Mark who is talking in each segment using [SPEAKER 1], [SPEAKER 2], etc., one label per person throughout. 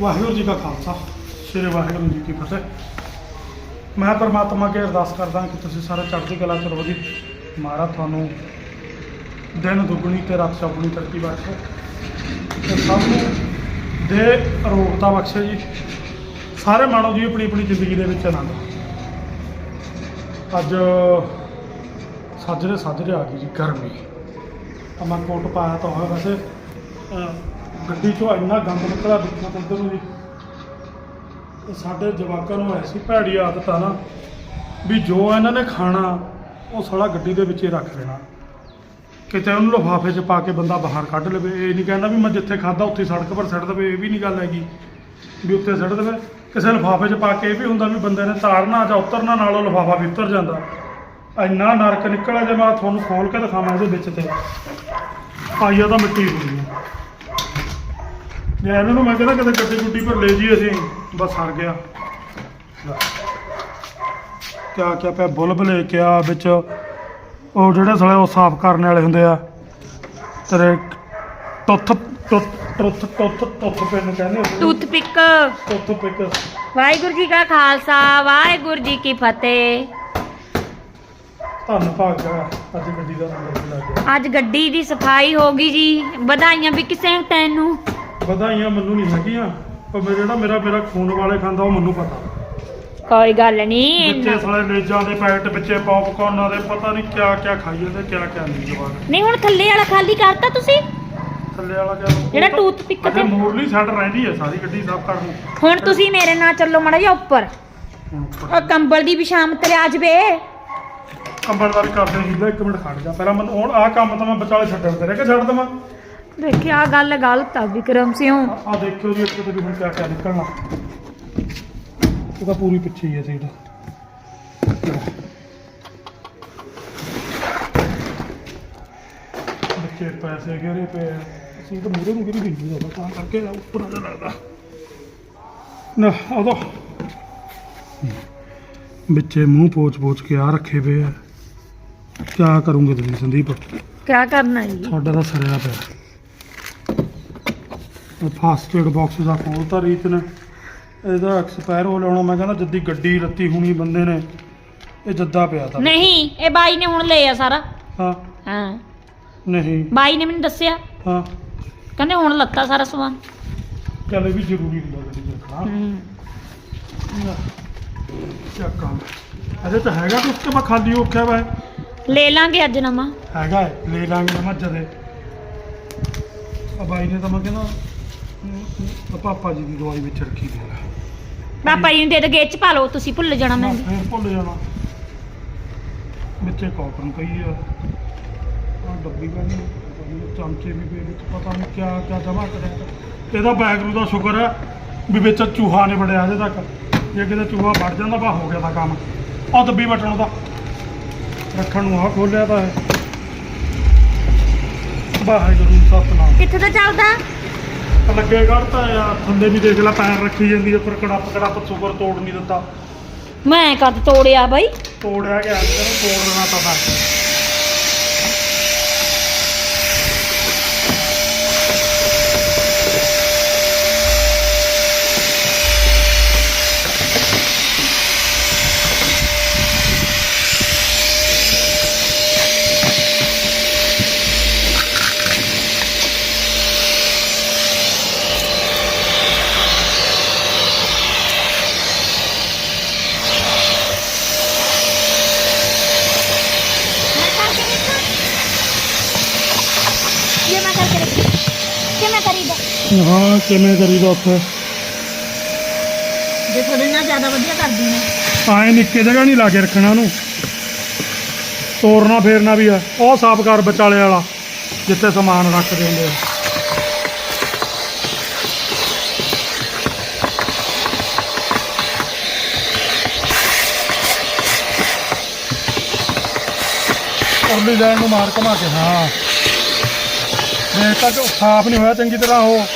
[SPEAKER 1] ਵਾਹਿਗੁਰੂ ਜੀ ਕਾ ਖਾਲਸਾ, ਸ੍ਰੀ ਵਾਹਿਗੁਰੂ ਜੀ ਕੀ ਫਤਿਹ। ਮੈਂ ਪਰਮਾਤਮਾ ਅੱਗੇ ਅਰਦਾਸ ਕਰਦਾ ਕਿ ਤੁਸੀਂ ਸਾਰੇ ਚੜ੍ਹਦੀ ਕਲਾ ਚ ਰਹੋ ਜੀ। ਮਹਾਰਾਜ ਤੁਹਾਨੂੰ ਦਿਨ ਦੁੱਗਣੀ ਤੇ ਰਾਤ ਚੌਗਣੀ ਤਰੱਕੀ ਬਖਸ਼ੇ। ਤੇ ਸਭ ਨੂੰ ਦੇ ਅਰੋਗਤਾ ਬਖਸ਼ੇ ਜੀ। ਸਾਰੇ ਮਾਣੋ ਜੀ ਆਪਣੀ ਆਪਣੀ ਜ਼ਿੰਦਗੀ ਦੇ ਵਿੱਚ ਆਨੰਦ। ਅੱਜ ਸਾਜਰੇ ਸਾਜਰੇ ਆ ਗਈ ਜੀ ਗਰਮੀ। ਤਾਂ ਮੈਂ ਕੋਟ ਪਾਇਆ ਤਾਂ ਹੋਇਆ ਵੈਸੇ। ਗੱਡੀ ਚੋਂ ਇੰਨਾ ਗੰਦ ਨਿਕਲਿਆ ਦੇਖੋ ਤਾਂ ਉਧਰ ਨੂੰ ਜੀ। ਇਹ ਸਾਡੇ ਜਵਾਕਾਂ ਨੂੰ ਐਸੀ ਭੈੜੀ ਆਦਤ ਆ ਨਾ ਵੀ ਜੋ ਇਹਨਾਂ ਨੇ ਖਾਣਾ, ਉਹ ਸਾਲਾ ਗੱਡੀ ਦੇ ਵਿੱਚ ਹੀ ਰੱਖ ਲੈਣਾ ਕਿਤੇ ਉਹਨੂੰ ਲਿਫਾਫੇ 'ਚ ਪਾ ਕੇ ਬੰਦਾ ਬਾਹਰ ਕੱਢ ਲਵੇ। ਇਹ ਨਹੀਂ ਕਹਿੰਦਾ ਵੀ ਮੈਂ ਜਿੱਥੇ ਖਾਦਾ ਉੱਥੇ ਹੀ ਸੜਕ 'ਪਰ ਸੱਟ ਦੇਵੇ, ਇਹ ਵੀ ਨਹੀਂ ਗੱਲ ਹੈਗੀ ਵੀ ਉੱਥੇ ਸੱਟ ਦੇਵੇ। ਕਿਸੇ ਲਿਫਾਫੇ 'ਚ ਪਾ ਕੇ ਇਹ ਵੀ ਹੁੰਦਾ ਵੀ ਬੰਦੇ ਨੇ ਤਾਰਨਾ ਜਾਂ ਉਤਰਨਾ, ਨਾਲ ਉਹ ਲਿਫਾਫਾ ਵੀ ਉਤਰ ਜਾਂਦਾ। ਇੰਨਾ ਨਰਕ ਨਿਕਲਿਆ ਜੇ ਮੈਂ ਤੁਹਾਨੂੰ ਖੋਲ ਕੇ ਦਿਖਾਵਾਂ ਇਹਦੇ ਵਿੱਚ ਤੇ। ਪਾਈਆ ਤਾਂ ਮਿੱਟੀ ਹੁੰਦੀ ਹੈ ਜੇ ਇਹਨਾਂ ਨੂੰ ਮੈਂ ਕਹਿੰਦਾ ਕਿਤੇ ਗੱਡੀ ਗੁੱਡੀ ਪਰ ਲੈ ਜੀ ਅਸੀਂ ਬਸ ਹਰ ਗਿਆ। ਕਿਆ ਕਿਆ ਪਿਆ ਬੁਲਬਲੇ ਕਿਆ ਵਿੱਚ। ਉਹ ਜਿਹੜੇ ਸਾਲੇ ਉਹ ਸਾਫ਼ ਕਰਨ ਵਾਲੇ ਹੁੰਦੇ ਆ। ਤੇਰੇ tooth tooth tooth tooth tooth pen ਕਹਿੰਦੇ ਹੁੰਦੇ
[SPEAKER 2] toothpick.
[SPEAKER 1] Tooth pick
[SPEAKER 2] Waheguru ji ਕਾ ਖਾਲਸਾ ਵਾਹਿਗੁਰੂ ਜੀ ਕੀ ਫਤਿਹ।
[SPEAKER 1] ਧੰਨ ਭਾਗਾ ਅੱਜ ਗੱਡੀ ਦਾ ਨੰਬਰ ਲੱਗ ਗਿਆ।
[SPEAKER 2] ਅੱਜ ਗੱਡੀ ਦੀ ਸਫ਼ਾਈ ਹੋ ਗਈ ਜੀ ਵਧਾਈਆਂ ਵੀ ਕਿਸੇ ਤੈਨੂੰ।
[SPEAKER 1] ਵਧਾਈਆਂ ਮੈਨੂੰ ਨਹੀਂ ਹੈਗੀਆਂ ਪਰ ਮੇਰੇ ਜਿਹੜਾ ਮੇਰਾ ਮੇਰਾ ਖੂਨ ਵਾਲੇ ਖਾਂਦਾ ਉਹ ਮੈਨੂੰ ਪਤਾ।
[SPEAKER 2] ਕੋਈ ਗੱਲ ਨਹੀਂ
[SPEAKER 1] ਵਿੱਚੇ ਸਾਲੇ ਲੇਜਾਂ ਦੇ ਪੈਕਟ ਵਿੱਚੇ ਪੌਪਕਾਰਨਾਂ ਦੇ ਪਤਾ ਨਹੀਂ ਕਿਆ ਕਿਆ ਖਾਈ ਜਾਂਦੇ ਕਿਆ ਕਿਆ ਨਹੀਂ ਜਵਾਨ
[SPEAKER 2] ਨਹੀਂ ਹੁਣ ਥੱਲੇ ਵਾਲਾ ਖਾਲੀ ਕਰਤਾ ਤੁਸੀਂ?
[SPEAKER 1] ਥੱਲੇ ਵਾਲਾ ਕਿਆ?
[SPEAKER 2] ਜਿਹੜਾ ਟੂਥਪਿਕ
[SPEAKER 1] ਅੱਗੇ
[SPEAKER 2] ਤੇ
[SPEAKER 1] ਮੋਰਲੀ ਸਾਈਡ ਰਹਿੰਦੀ ਹੈ ਸਾਰੀ ਗੱਡੀ ਸਾਫ਼ ਕਰਨ
[SPEAKER 2] ਹੁਣ ਤੁਸੀਂ ਮੇਰੇ ਨਾਲ ਚੱਲੋ ਮੜਾ ਜਿਹਾ ਉੱਪਰ। ਉਹ ਕੰਬਲ ਦੀ ਵਿਸ਼ਾਮਤ ਲਿਆ ਜਵੇ।
[SPEAKER 1] ਕੰਬਲ ਦਾ ਵੀ ਕਰਦੇ ਹੀਲਾ ਇੱਕ ਮਿੰਟ ਖੜ ਜਾ। ਪਹਿਲਾਂ ਮੈਨੂੰ ਹੁਣ ਆਹ ਕੰਮ ਤਾਂ ਮੈਂ ਵਿਚਾਲੇ ਛੱਡਣ ਤੇ ਰਹਿ ਕੇ ਛੱਡ ਦਵਾਂ।
[SPEAKER 2] ਦੇਖਿਆ ਆਹ ਗੱਲ ਗਲਤ ਆ ਵਿਕਰਮ ਸਿੰਘ
[SPEAKER 1] ਆਹ ਦੇਖਿਓ ਜੀ ਇੱਥੇ ਤੇ ਵੀ ਹੁਣ ਕਿਆ ਕਿਆ ਨਿਕਲਣਾ। ਤਾਂ ਪੂਰੀ ਪਿੱਛੇ ਹੀ ਹੈ ਸੀਟ ਬੱਚੇ ਪੈਸੇ ਗਿਰੇ ਪਏ ਆ। ਸੀਟ ਮੂਰੇ ਨੂੰ ਗਿਰੀ ਗਈ ਹੈ ਤਾਂ ਕਰਕੇ ਉੱਪਰ ਆ ਲੱਗਦਾ। ਨਾ ਉਹਦਾ ਵਿੱਚੇ ਮੂੰਹ ਪੋਚ ਪੋਚ ਕੇ ਆ ਰੱਖੇ ਪਏ ਆ। ਕਿਆ ਕਰੋਗੇ ਤੁਸੀਂ ਸੰਦੀਪ?
[SPEAKER 2] ਕਿਆ ਕਰਨਾ ਜੀ?
[SPEAKER 1] ਤੁਹਾਡਾ ਤਾਂ ਸਰਿਆ ਪਿਆ। ਫਾਸਟ ਏਡ ਬਾਕਸ ਦਾ ਖੋਲਤਾ ਰੀਤ ਨੇ। ਇਹਦਾ ਐਕਸਪਾਇਰ ਹੋ ਲੈਣਾ ਮੈਂ ਕਹਿੰਦਾ ਜੱਦੀ ਗੱਡੀ ਰੱਤੀ ਹੋਣੀ ਬੰਦੇ ਨੇ ਇਹ ਜੱਦਾ ਪਿਆ ਤਾਂ।
[SPEAKER 2] ਨਹੀਂ ਇਹ ਬਾਈ ਨੇ ਹੁਣ ਲਿਆ ਸਾਰਾ।
[SPEAKER 1] ਹਾਂ।
[SPEAKER 2] ਹਾਂ।
[SPEAKER 1] ਨਹੀਂ।
[SPEAKER 2] ਬਾਈ ਨੇ ਮੈਨੂੰ ਦੱਸਿਆ।
[SPEAKER 1] ਹਾਂ।
[SPEAKER 2] ਕਹਿੰਦੇ ਹੁਣ ਲੱਤਾ ਸਾਰਾ ਸਮਾਨ।
[SPEAKER 1] ਚੱਲ ਇਹ ਵੀ ਜ਼ਰੂਰੀ ਹੁੰਦਾ ਗੱਡੀ 'ਚ ਰੱਖਣਾ
[SPEAKER 2] ਹੂੰ।
[SPEAKER 1] ਚੱਕ ਅਜੇ ਤਾਂ ਹੈਗਾ ਕੁਝ ਤੇ ਮੈਂ ਖਾਲੀ ਔਖਿਆ ਵਾ
[SPEAKER 2] ਲੈ ਲਾਂਗੇ ਅੱਜ ਨਵਾਂ।
[SPEAKER 1] ਹੈਗਾ ਲੈ ਲਾਂਗੇ ਨਾ ਮੱਝ ਦੇ ਆ ਬਾਈ ਨੇ ਤਾਂ ਮੈਂ ਕਹਿੰਦਾ ਪਾਪਾ ਜੀ ਦੀ ਦਵਾਈ ਵਿੱਚ ਰੱਖੀ ਦੇ ਲੈ
[SPEAKER 2] ਪਾਪਾ ਜੀ ਨੂੰ ਦੇ ਦੇ ਗੇਚ ਪਾ ਲਓ ਤੁਸੀਂ ਭੁੱਲ ਜਾਣਾ
[SPEAKER 1] ਮੈਂ
[SPEAKER 2] ਮੈਂ
[SPEAKER 1] ਫੇਰ ਭੁੱਲ ਜਾਣਾ। ਵਿੱਚੇ ਕਾਟਨ ਪਈ ਆ। ਆ ਡੱਬੀ ਬਣੀ ਚਮਚੇ ਵੀ ਪਏ ਵਿੱਚ ਪਤਾ ਨਹੀਂ ਕਿਆ ਕਿਆ ਜਮਾ ਕਰਿਆ ਇਹਦਾ ਬੈਗਰੂ ਦਾ ਸ਼ੁਕਰ ਹੈ ਵੀ ਵਿੱਚ ਚੂਹਾ ਨੇ ਵੜਿਆ ਅਜੇ ਤੱਕ। ਜੇ ਕਿਤੇ ਚੂਹਾ ਵੜ ਜਾਂਦਾ ਬਾ ਹੋ ਗਿਆ ਤਾਂ ਕੰਮ। ਉਹ ਦੱਬੀ ਬਟਣ ਉਹਦਾ ਰੱਖਣ ਨੂੰ ਆ ਖੋਲਿਆ ਤਾਂ ਹੈ ਵਾਹਿਗੁਰੂ ਸਤਨਾਮ।
[SPEAKER 2] ਕਿੱਥੇ ਦਾ ਚੱਲਦਾ?
[SPEAKER 1] ਲੱਗੇ ਕਰਤਾ ਆ। ਥੱਲੇ ਵੀ ਦੇਖ ਲੈ ਪੈਰ ਰੱਖੀ ਜਾਂਦੀ ਉੱਪਰ ਕੜੱਪ ਕੜੱਪ ਸ਼ੁਕਰ ਤੋੜ ਨਹੀਂ ਦਿੱਤਾ।
[SPEAKER 2] ਮੈਂ ਕਦ ਤੋੜਿਆ ਬਾਈ?
[SPEAKER 1] ਤੋੜਿਆ ਗਿਆ ਇਹਨੂੰ ਤੋੜ ਦੇਣਾ ਤਾਂ ਮੈਂ
[SPEAKER 2] ਇਹ ਮੈਂ ਕਰਕੇ ਰੱਖੀ ਕਿਵੇਂ ਕਰੀਦਾ
[SPEAKER 1] ਹਾਂ ਕਿਵੇਂ ਕਰੀਦਾ ਉੱਥੇ?
[SPEAKER 2] ਜੇ ਨਾਲ ਜ਼ਿਆਦਾ ਵਧੀਆ ਕਰਦੀ ਨੇ
[SPEAKER 1] ਆਏ ਨਿੱਕੇ ਜਗ੍ਹਾ ਨਹੀਂ ਲਾ ਕੇ ਰੱਖਣਾ ਉਹਨੂੰ। ਤੋੜਨਾ ਫੇਰਨਾ ਵੀ ਆ। ਉਹ ਸਾਫ਼ ਕਰ ਵਿਚਾਲੇ ਵਾਲਾ ਜਿੱਥੇ ਸਮਾਨ ਰੱਖਦੇ ਹੁੰਦੇ ਆ। ਜਾਣ ਨੂੰ ਮਾਰ ਘਮਾ ਕੇ ਹਾਂ। ਦੇਖ ਤੱਕ ਸਾਫ਼ ਨਹੀਂ ਹੋਇਆ ਚੰਗੀ ਤਰ੍ਹਾਂ ਉਹ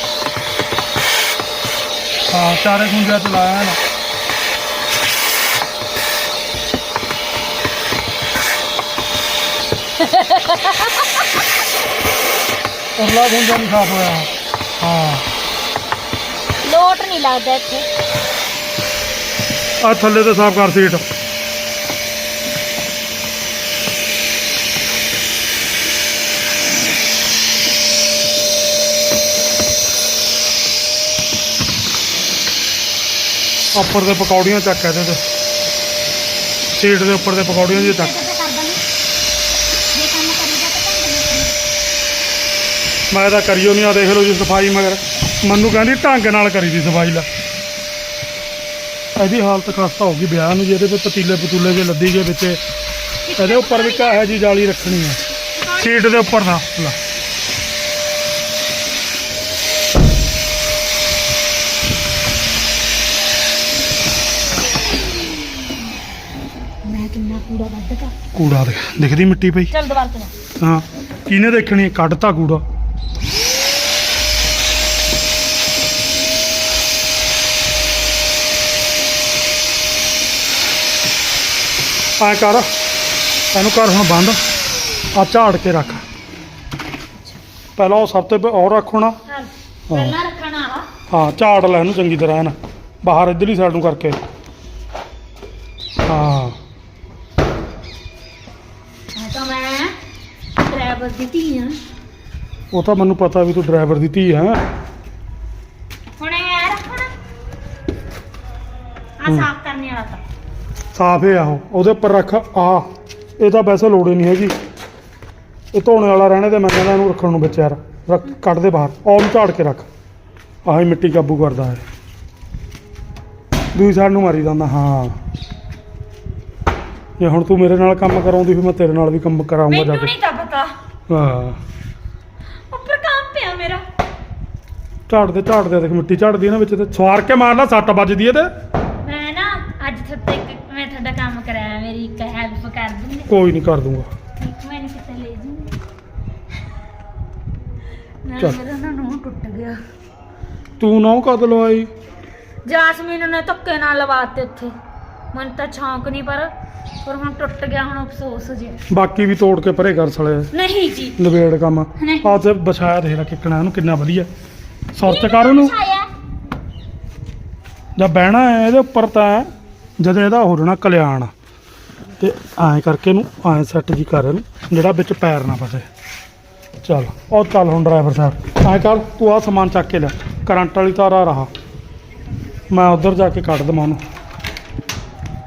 [SPEAKER 1] ਹਾਂ ਚਾਰੇ ਖੁੰਝਿਆਂ ਚ ਲਾਇਆ ਨਾ ਉਰਲਾ ਖੁੰਝਾ ਨਹੀਂ ਸਾਫ਼ ਹੋਇਆ। ਹਾਂ।
[SPEAKER 2] ਲੋਟ ਨਹੀਂ ਲੱਗਦਾ ਇੱਥੇ।
[SPEAKER 1] ਆ ਥੱਲੇ ਤੇ ਸਾਫ਼ ਕਰ ਸੀਟ। ਉੱਪਰ ਦੇ ਪਕੌੜੀਆਂ ਚੱਕ ਇਹਦੇ ਤੇ। ਸੀਟ ਦੇ ਉੱਪਰ ਦੇ ਪਕੌੜੀਆਂ ਜੀ ਚੱਕ।
[SPEAKER 2] ਕਰ ਤਾਂ ਕੰਮ ਨਹੀਂ
[SPEAKER 1] ਮੈਂ ਤਾਂ ਕਰੀਓ ਨਹੀਂ ਆ, ਦੇਖ ਲਓ ਜੀ ਸਫ਼ਾਈ ਮਗਰ। ਮੈਨੂੰ ਕਹਿੰਦੀ ਢੰਗ ਨਾਲ ਕਰੀ ਦੀ ਸਫ਼ਾਈ ਲਾ। ਇਹਦੀ ਹਾਲਤ ਖਸਤਾ ਹੋ ਗਈ ਵਿਆਹ ਨੂੰ ਜਿਹਦੇ ਤੇ ਪਤੀਲੇ ਪਤੂਲੇ ਜੇ ਲੱਦੀ ਗਏ ਵਿੱਚ। ਇਹਦੇ ਉੱਪਰ ਵੀ ਕਾਹੇ ਜੀ ਜਾਲੀ ਰੱਖਣੀ ਹੈ ਸੀਟ ਦੇ ਉੱਪਰ ਨਾ ਲਾ
[SPEAKER 2] ਮੈਂ ਕਿੰਨਾ ਕੂੜਾ ਵੱਢਦਾ
[SPEAKER 1] ਕੂੜਾ ਦੇ ਦਿਖਦੀ ਮਿੱਟੀ ਪਈ?
[SPEAKER 2] ਚੱਲ ਦੁਬਾਰਾ ਚਲਾ
[SPEAKER 1] ਹਾਂ ਕਿਹਨੇ ਦੇਖਣੀ? ਕੱਢਤਾ ਕੂੜਾ। ਆ ਕਰ ਇਹਨੂੰ ਕਰ ਹੁਣ ਬੰਦ ਆ ਝਾੜ ਕੇ ਰੱਖ। ਪਹਿਲਾਂ ਉਹ ਸਭ ਤੋਂ ਪ- ਉਹ ਰੱਖ ਹੋਣਾ।
[SPEAKER 2] ਹਾਂ ਪਹਿਲਾਂ ਰੱਖਣਾ
[SPEAKER 1] ਹਾਂ ਝਾੜ ਲੈ ਇਹਨੂੰ ਚੰਗੀ ਤਰ੍ਹਾਂ ਨਾ ਬਾਹਰ ਇੱਧਰਲੀ ਸਾਈਡ ਨੂੰ ਕਰਕੇ।
[SPEAKER 2] ਦੀ ਧੀ ਆ।
[SPEAKER 1] ਉਹ ਤਾਂ ਮੈਨੂੰ ਪਤਾ ਵੀ ਤੂੰ ਡਰਾਈਵਰ ਦੀ ਧੀ ਹੈ
[SPEAKER 2] ਹੁਣ ਇਹ ਰੱਖਣਾ ਆ। ਸਾਫ਼ ਕਰਨੇ ਵਾਲਾ ਤਾਂ।
[SPEAKER 1] ਸਾਫ਼ ਹੈ ਆਹੋ ਉਹਦੇ ਉੱਪਰ ਰੱਖ ਆ। ਇਹ ਤਾਂ ਵੈਸੇ ਲੋੜ ਹੀ ਨਹੀਂ ਹੈਗੀ। ਇਹ ਧੋਣੇ ਵਾਲਾ ਰਹਿਣੇ ਤੇ ਮੈਂ ਕਹਿੰਦਾ ਇਹਨੂੰ ਰੱਖਣ ਨੂੰ ਵਿੱਚ ਯਾਰ। ਰੱਖ ਕੱਢ ਦੇ ਬਾਹਰ। ਨੂੰ ਝਾੜ ਕੇ ਰੱਖ। ਆਹੀ ਮਿੱਟੀ ਕਾਬੂ ਕਰਦਾ ਹੈ ਦੂਜੀ ਸਾਈਡ ਨੂੰ ਮਾਰੀ ਜਾਂਦਾ ਹਾਂ। ਜੇ ਹੁਣ ਤੂੰ ਮੇਰੇ ਨਾਲ ਕੰਮ ਕਰਾਉਂਦੀ ਫਿਰ ਮੈਂ ਤੇਰੇ ਨਾਲ ਵੀ ਕੰਮ ਕਰਾਉਂਗਾ ਜਾ
[SPEAKER 2] ਮੈਨੂੰ
[SPEAKER 1] ਕੇ।
[SPEAKER 2] ਨਹੀਂ ਤਾਂ ਪਤਾ।
[SPEAKER 1] ਹਾਂ।
[SPEAKER 2] ਉੱਪਰ ਕੰਮ ਪਿਆ ਮੇਰਾ।
[SPEAKER 1] ਝਾੜ ਦੇ ਝਾੜ ਦੇ ਦੇਖ ਮਿੱਟੀ ਝਾੜਦੀ ਹੈ ਨਾ ਵਿੱਚ ਤੇ ਸਵਾਰ ਕੇ ਮਾਰ ਲਾ ਸੱਟ ਵੱਜਦੀ ਹੈ ਤੇ।
[SPEAKER 2] ਮੈਂ ਨਾ ਅੱਜ ਤੁਹਾਡੇ ਇੱਕ ਮੈਂ ਤੁਹਾਡਾ ਕੰਮ ਕਰਾਇਆ ਮੇਰੀ ਇੱਕ ਹੈਲਪ ਕਰ ਦੂੰਗੀ
[SPEAKER 1] ਕੋਈ ਨਹੀਂ ਕਰ ਦੂੰਗਾ।
[SPEAKER 2] ਇੱਕ ਮੈਨੂੰ ਕਿਤੇ ਲੈ ਜੂੰਗੀ। ਨਾ
[SPEAKER 1] ਚੱਲ।
[SPEAKER 2] ਮੇਰਾ ਨਾ ਨੂੰਹ ਟੁੱਟ ਗਿਆ।
[SPEAKER 1] ਤੂੰ ਨਾ ਕਦ ਲਵਾਈ?
[SPEAKER 2] ਜਾਸਮੀਨ ਨੇ ਧੱਕੇ ਨਾਲ ਲਵਾਤੇ ਉੱਥੇ। ਮੈਨੂੰ ਤਾਂ ਛੌਂਕ ਨਹੀਂ ਪਰ ਪਰ ਹੁਣ ਟੁੱਟ ਗਿਆ ਹੁਣ ਅਫਸੋਸ ਜੇ।
[SPEAKER 1] ਬਾਕੀ ਵੀ ਤੋੜ ਕੇ ਪਰੇ ਕਰ ਸਲੇ
[SPEAKER 2] ਨਹੀਂ ਜੀ।
[SPEAKER 1] ਨਵੇੜ ਕੰਮ।
[SPEAKER 2] ਨਹੀਂ।
[SPEAKER 1] ਆ ਤੇ ਦੇਖ ਲੈ ਕਿੱਕਣਾ ਇਹਨੂੰ ਕਿੰਨਾ ਵਧੀਆ। ਸੁਰਤ ਕਰ ਉਹਨੂੰ
[SPEAKER 2] ਛਾਇਆ
[SPEAKER 1] ਜਦ ਬਹਿਣਾ ਹੈ ਇਹਦੇ ਉੱਪਰ ਤਾਂ ਜਦ ਇਹਦਾ ਹੋ ਜਾਣਾ ਕਲਿਆਣ। ਤੇ ਐਂ ਕਰਕੇ ਇਹਨੂੰ ਐਂ ਸੈੱਟ ਜੀ ਕਰ ਇਹਨੂੰ ਜਿਹੜਾ ਵਿੱਚ ਪੈਰ ਨਾ ਫਸੇ। ਚੱਲ ਉਹ ਚੱਲ ਹੁਣ ਡਰਾਈਵਰ ਸਾਹਿਬ। ਐਂ ਕਰ ਤੂੰ ਆ ਸਮਾਨ ਚੱਕ ਕੇ ਲੈ। ਕਰੰਟ ਵਾਲੀ ਤਾਰ ਆ ਰਹਾ। ਮੈਂ ਉਧਰ ਜਾ ਕੇ ਕੱਢ ਦਵਾਂ ਉਹਨੂੰ